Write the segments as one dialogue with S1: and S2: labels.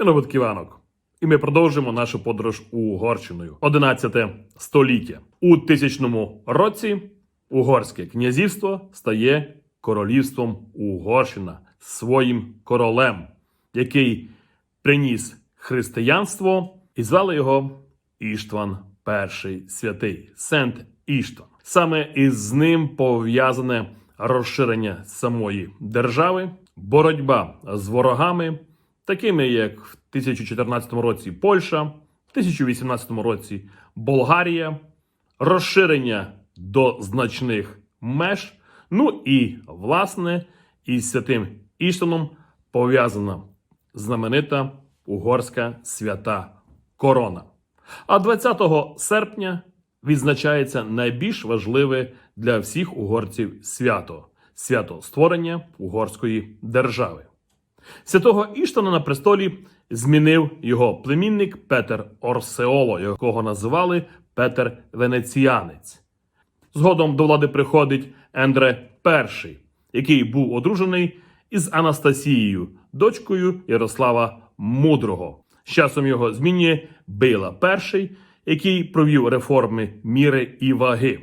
S1: і Новотківанок. І ми продовжимо нашу подорож Угорщиною. 11 століття. У тисячному році Угорське князівство стає королівством Угорщина своїм королем, який приніс християнство і звали його Іштван І святий, Сент Іштван. Саме із ним пов'язане розширення самої держави, боротьба з ворогами, такими як в 1014 році Польща, в 1018 році Болгарія, розширення до значних меж. Ну і власне із святим Іштаном пов'язана знаменита угорська свята корона. А 20 серпня відзначається найбільш важливе для всіх угорців свято свято створення угорської держави. Святого Іштана на престолі змінив його племінник Петер Орсеоло, якого називали Петер Венеціанець. Згодом до влади приходить Ендре І, який був одружений із Анастасією, дочкою Ярослава Мудрого. З часом його змінює Била І, який провів реформи міри і ваги.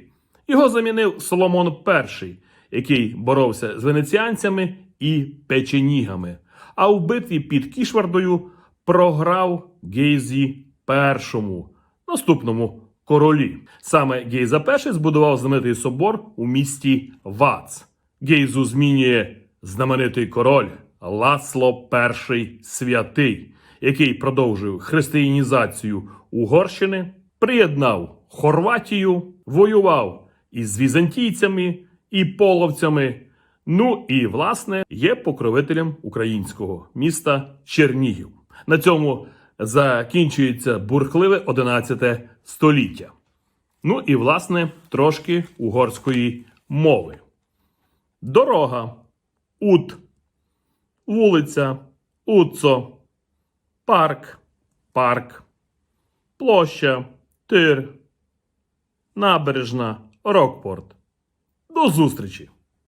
S1: Його замінив Соломон І, який боровся з венеціанцями і печенігами. А у битві під Кішвардою програв Гейзі І, наступному королі. Саме Гейза І збудував знаменитий собор у місті Вац. Гейзу змінює знаменитий король Ласло І святий, який продовжив християнізацію Угорщини, приєднав Хорватію, воював із візантійцями і половцями. Ну і власне є покровителем українського міста Чернігів. На цьому закінчується бурхливе 11 століття. Ну і власне трошки угорської мови. Дорога, ут, вулиця, уцо, парк, парк, площа, тир, набережна, рокпорт. До зустрічі!